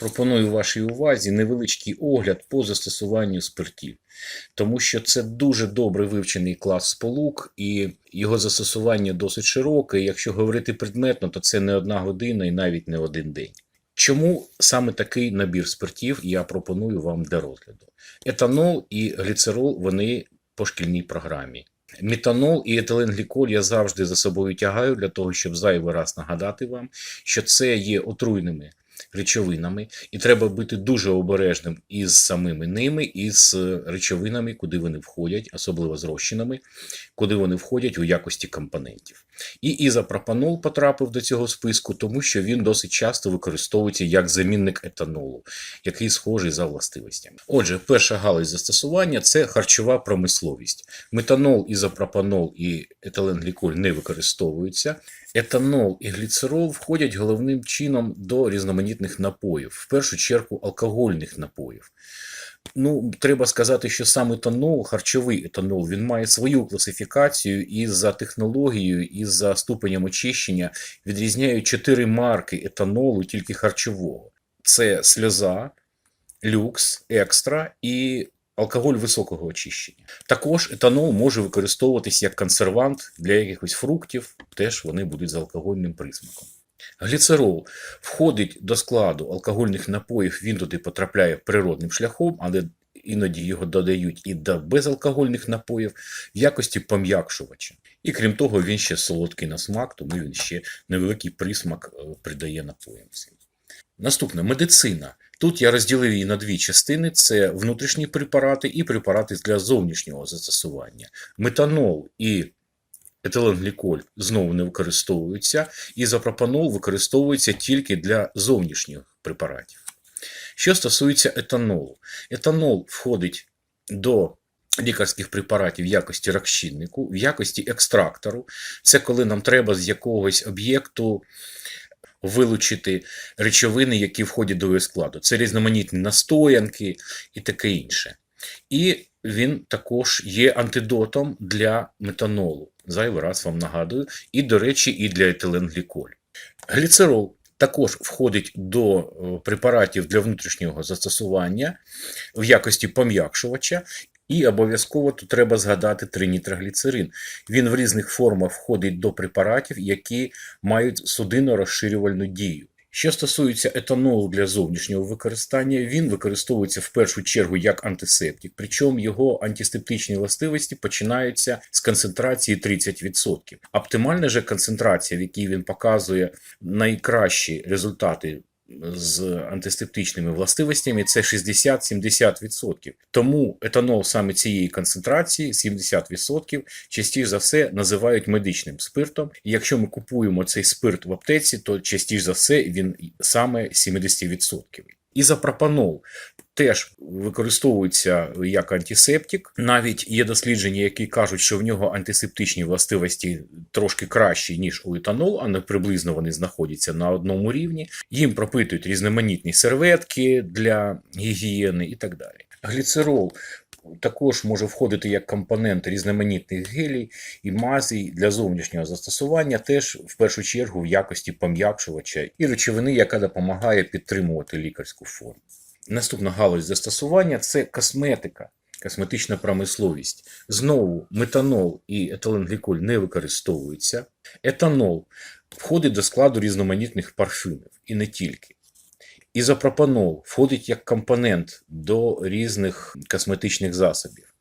Пропоную вашій увазі невеличкий огляд по застосуванню спиртів, тому що це дуже добре вивчений клас сполук, і його застосування досить широке. Якщо говорити предметно, то це не одна година і навіть не один день. Чому саме такий набір спиртів я пропоную вам для розгляду? Етанол і гліцерол вони по шкільній програмі. Метанол і етиленгліколь я завжди за собою тягаю для того, щоб зайвий раз нагадати вам, що це є отруйними речовинами, і треба бути дуже обережним із самими ними, і з речовинами, куди вони входять, особливо з розчинами, куди вони входять у якості компонентів. І ізопропанол потрапив до цього списку, тому що він досить часто використовується як замінник етанолу, який схожий за властивостями. Отже, перша галузь застосування це харчова промисловість. Метанол, ізопропанол і етиленгліколь не використовуються. Етанол і гліцерол входять головним чином до різноманітних напоїв, в першу чергу алкогольних напоїв. Ну, треба сказати, що сам етанол, харчовий етанол, він має свою класифікацію і за технологією, і за ступенем очищення відрізняють чотири марки етанолу, тільки харчового: це сльоза, люкс, екстра і алкоголь високого очищення. Також етанол може використовуватись як консервант для якихось фруктів, теж вони будуть з алкогольним присмаком. Гліцерол входить до складу алкогольних напоїв, він туди потрапляє природним шляхом, але іноді його додають і до безалкогольних напоїв в якості пом'якшувача. І крім того, він ще солодкий на смак, тому він ще невеликий присмак е, придає напоям. Наступне медицина. Тут я розділив її на дві частини: це внутрішні препарати і препарати для зовнішнього застосування. Метанол і етиленгліколь знову не використовуються, ізопропанол використовується тільки для зовнішніх препаратів. Що стосується етанолу, етанол входить до лікарських препаратів в якості розчиннику, в якості екстрактору. Це коли нам треба з якогось об'єкту вилучити речовини, які входять до його складу. Це різноманітні настоянки і таке інше. І він також є антидотом для метанолу. Зайвий раз вам нагадую, і, до речі, і для етиленгліколю. Гліцерол також входить до е, препаратів для внутрішнього застосування в якості пом'якшувача. І обов'язково тут треба згадати тринітрогліцерин. Він в різних формах входить до препаратів, які мають судино-розширювальну дію. Що стосується етанолу для зовнішнього використання, він використовується в першу чергу як антисептик, причому його антисептичні властивості починаються з концентрації 30%. Оптимальна же концентрація, в якій він показує найкращі результати з антисептичними властивостями, це 60-70%. Тому етанол саме цієї концентрації, 70%, частіше за все називають медичним спиртом. І якщо ми купуємо цей спирт в аптеці, то частіше за все він саме 70%. Ізопропанол теж використовується як антисептик. Навіть є дослідження, які кажуть, що в нього антисептичні властивості трошки кращі, ніж у етанолу, але приблизно вони знаходяться на одному рівні. Їм пропитують різноманітні серветки для гігієни і так далі. Гліцерол також може входити як компонент різноманітних гелій і мазей для зовнішнього застосування, теж в першу чергу в якості пом'якшувача і речовини, яка допомагає підтримувати лікарську форму. Наступна галузь застосування це косметика, косметична промисловість. Знову метанол і етиленгліколь не використовуються. Етанол входить до складу різноманітних парфюмів і не тільки. Ізопропанол входить як компонент до різних косметичних засобів.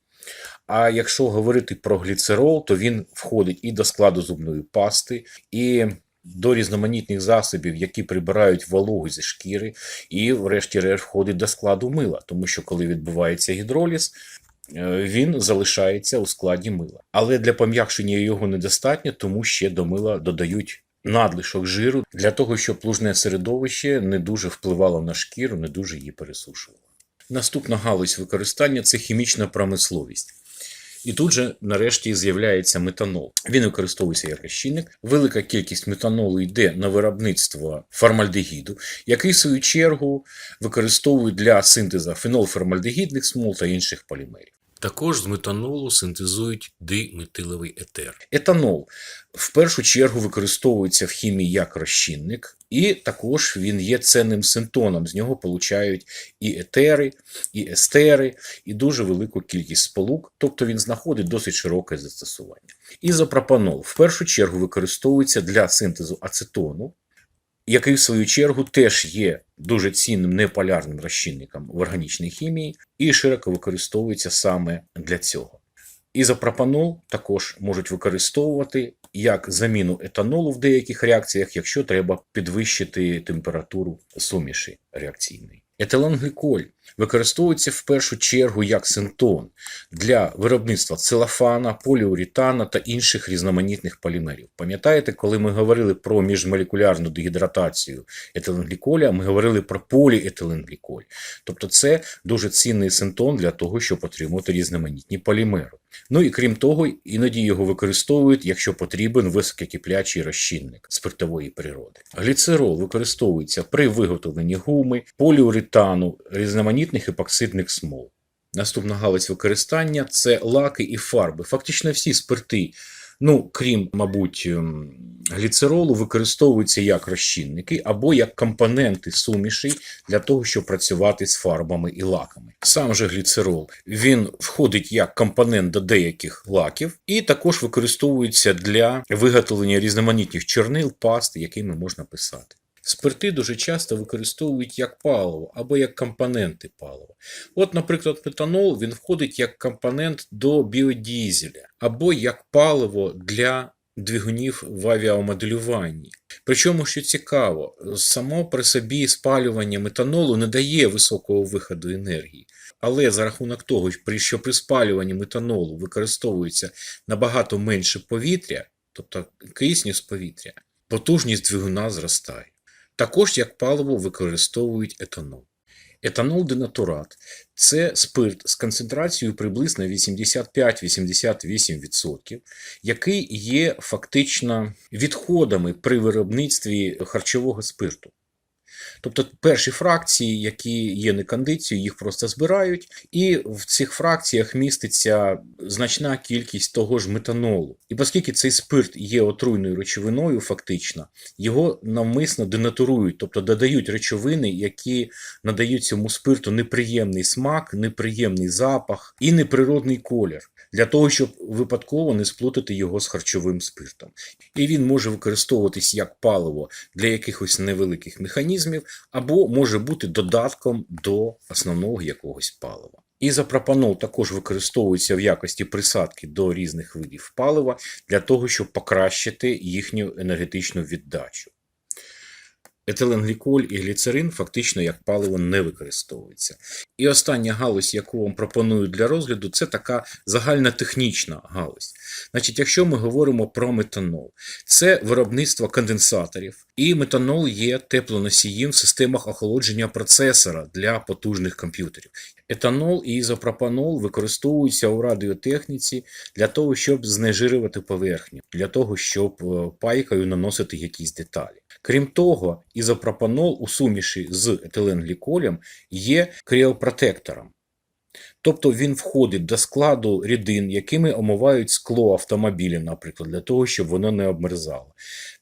А якщо говорити про гліцерол, то він входить і до складу зубної пасти, і до різноманітних засобів, які прибирають вологу зі шкіри, і, врешті-решт, входить до складу мила, тому що коли відбувається гідроліз, е, він залишається у складі мила. Але для пом'якшення його недостатньо, тому ще до мила додають надлишок жиру для того, щоб плужне середовище не дуже впливало на шкіру, не дуже її пересушувало. Наступна галузь використання це хімічна промисловість. І тут же, нарешті, з'являється метанол. Він використовується як розчинник. Велика кількість метанолу йде на виробництво формальдегіду, який, в свою чергу, використовують для синтезу фенолформальдегідних смол та інших полімерів. Також з метанолу синтезують диметиловий етер. Етанол в першу чергу використовується в хімії як розчинник, і також він є ценним синтоном. З нього получають і етери, і естери, і дуже велику кількість сполук, тобто він знаходить досить широке застосування. Ізопропанол в першу чергу використовується для синтезу ацетону, який в свою чергу теж є дуже цінним неполярним розчинником в органічній хімії і широко використовується саме для цього. Ізопропанол також можуть використовувати як заміну етанолу в деяких реакціях, якщо треба підвищити температуру суміші реакційної. Етиленгліколь використовується в першу чергу як синтон для виробництва целофана, поліуретана та інших різноманітних полімерів. Пам'ятаєте, коли ми говорили про міжмолекулярну дегідратацію етиленгліколя, ми говорили про поліетиленгліколь. Тобто це дуже цінний синтон для того, щоб отримати різноманітні полімери. Ну і крім того, іноді його використовують, якщо потрібен висококиплячий розчинник спиртової природи. Гліцерол використовується при виготовленні гуми, поліуретану, різноманітних епоксидних смол. Наступна галузь використання це лаки і фарби. Фактично всі спирти, ну крім, мабуть, ем, гліцеролу, використовуються як розчинники або як компоненти сумішей для того, щоб працювати з фарбами і лаками. Сам же гліцерол він входить як компонент до деяких лаків, і також використовується для виготовлення різноманітних чорнил, паст, якими можна писати. Спирти дуже часто використовують як паливо або як компоненти палива. От, наприклад, метанол він входить як компонент до біодізеля або як паливо для двигунів в авіамоделюванні. Причому, що цікаво, само при собі спалювання метанолу не дає високого виходу енергії. Але за рахунок того, що при спалюванні метанолу використовується набагато менше повітря, тобто кисню з повітря, потужність двигуна зростає. Також як паливо використовують етанол. Етанол денатурат це спирт з концентрацією приблизно 85-88%, який є фактично відходами при виробництві харчового спирту. Тобто перші фракції, які є некондицією, їх просто збирають, і в цих фракціях міститься значна кількість того ж метанолу. І оскільки цей спирт є отруйною речовиною, фактично, його навмисно денатурують, тобто додають речовини, які надають цьому спирту неприємний смак, неприємний запах і неприродний колір. Для того, щоб випадково не сплутати його з харчовим спиртом. І він може використовуватись як паливо для якихось невеликих механізмів, або може бути додатком до основного якогось палива. Ізопропанол також використовується в якості присадки до різних видів палива для того, щоб покращити їхню енергетичну віддачу. Етиленгліколь і гліцерин фактично як паливо не використовуються. І остання галузь, яку вам пропоную для розгляду, це така загальнотехнічна галузь. Значить, якщо ми говоримо про метанол, це виробництво конденсаторів, і метанол є теплоносієм в системах охолодження процесора для потужних комп'ютерів. Етанол і ізопропанол використовуються у радіотехніці для того, щоб знежирювати поверхню, для того, щоб е, пайкою наносити якісь деталі. Крім того, ізопропанол у суміші з етиленгліколем є кріопротектором. Тобто він входить до складу рідин, якими омивають скло автомобіля, наприклад, для того, щоб воно не обмерзало,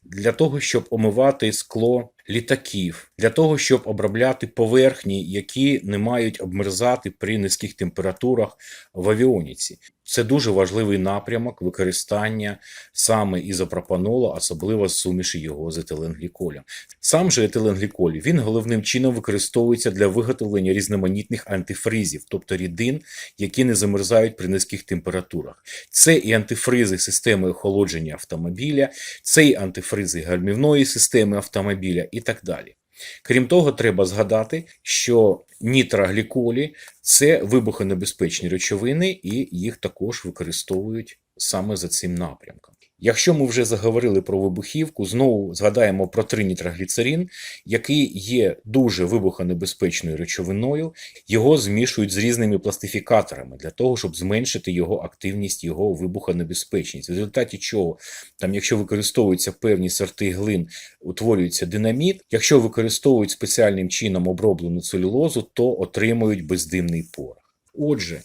для того, щоб омивати скло літаків, для того, щоб обробляти поверхні, які не мають обмерзати при низьких температурах в авіоніці. Це дуже важливий напрямок використання саме ізопропанола, особливо суміші його з етиленгліколем. Сам же етиленгліколь він головним чином використовується для виготовлення різноманітних антифризів, тобто рідин, які не замерзають при низьких температурах. Це і антифризи системи охолодження автомобіля, це і антифризи гальмівної системи автомобіля і так далі. Крім того, треба згадати, що нітрогліколі це вибухонебезпечні речовини, і їх також використовують саме за цим напрямком. Якщо ми вже заговорили про вибухівку, знову згадаємо про тринітрогліцерин, який є дуже вибухонебезпечною речовиною, його змішують з різними пластифікаторами для того, щоб зменшити його активність, його вибухонебезпечність. В результаті чого, там, якщо використовуються певні сорти глин, утворюється динаміт. Якщо використовують спеціальним чином оброблену целюлозу, то отримують бездимний порох. Отже,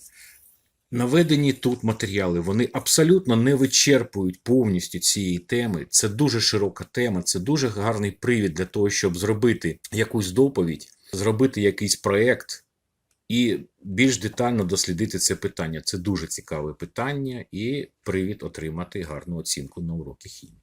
Наведені тут матеріали, вони абсолютно не вичерпують повністю цієї теми. Це дуже широка тема, це дуже гарний привід для того, щоб зробити якусь доповідь, зробити якийсь проект і більш детально дослідити це питання. Це дуже цікаве питання і привід отримати гарну оцінку на уроки хімії.